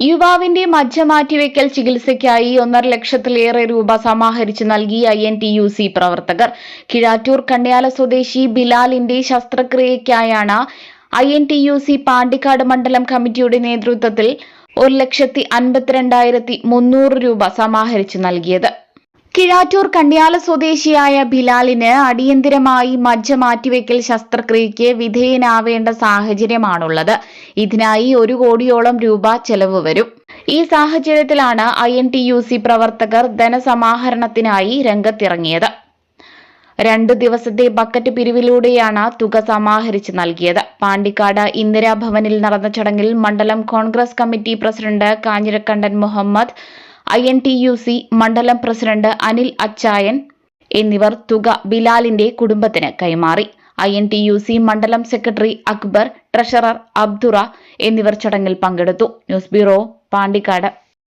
യുവാവിന്റെ മജ്ജ മാറ്റിവെക്കൽ ചികിത്സയ്ക്കായി ഒന്നര ലക്ഷത്തിലേറെ രൂപ സമാഹരിച്ച് നൽകി I N T U C പ്രവർത്തകർ. കിഴാറ്റൂർ കണ്യാല സ്വദേശി ബിലാലിന്റെ ശസ്ത്രക്രിയയ്ക്കായാണ് I N T U C Pandikkad മണ്ഡലം കമ്മിറ്റിയുടെ നേതൃത്വത്തിൽ ഒരു ലക്ഷത്തി അൻപത്തിരണ്ടായിരത്തി മുന്നൂറ് രൂപ സമാഹരിച്ച് നൽകിയത്. കിഴാറ്റൂർ കണ്യാല സ്വദേശിയായ ബിലാലിന് അടിയന്തിരമായി മജ്ജ മാറ്റിവെക്കൽ ശസ്ത്രക്രിയയ്ക്ക് വിധേയനാവേണ്ട സാഹചര്യമാണുള്ളത്. ഇതിനായി ഒരു കോടിയോളം രൂപ ചെലവ് വരും. ഈ സാഹചര്യത്തിലാണ് I N T U C പ്രവർത്തകർ ധനസമാഹരണത്തിനായി രംഗത്തിറങ്ങിയത്. രണ്ടു ദിവസത്തെ ബക്കറ്റ് പിരിവിലൂടെയാണ് തുക സമാഹരിച്ച് നൽകിയത്. പാണ്ടിക്കാട് ഇന്ദിരാഭവനിൽ നടന്ന ചടങ്ങിൽ മണ്ഡലം Congress committee president Kanjirakkandan Muhammad I N T U C മണ്ഡലം പ്രസിഡന്റ് അനിൽ അച്ചായൻ എന്നിവർ തുക ബിലാലിന്റെ കുടുംബത്തിന് കൈമാറി. I N T U C മണ്ഡലം സെക്രട്ടറി അക്ബർ ട്രഷറർ അബ്ദുറ എന്നിവർ ചടങ്ങിൽ പങ്കെടുത്തു. News bureau Pandikkad.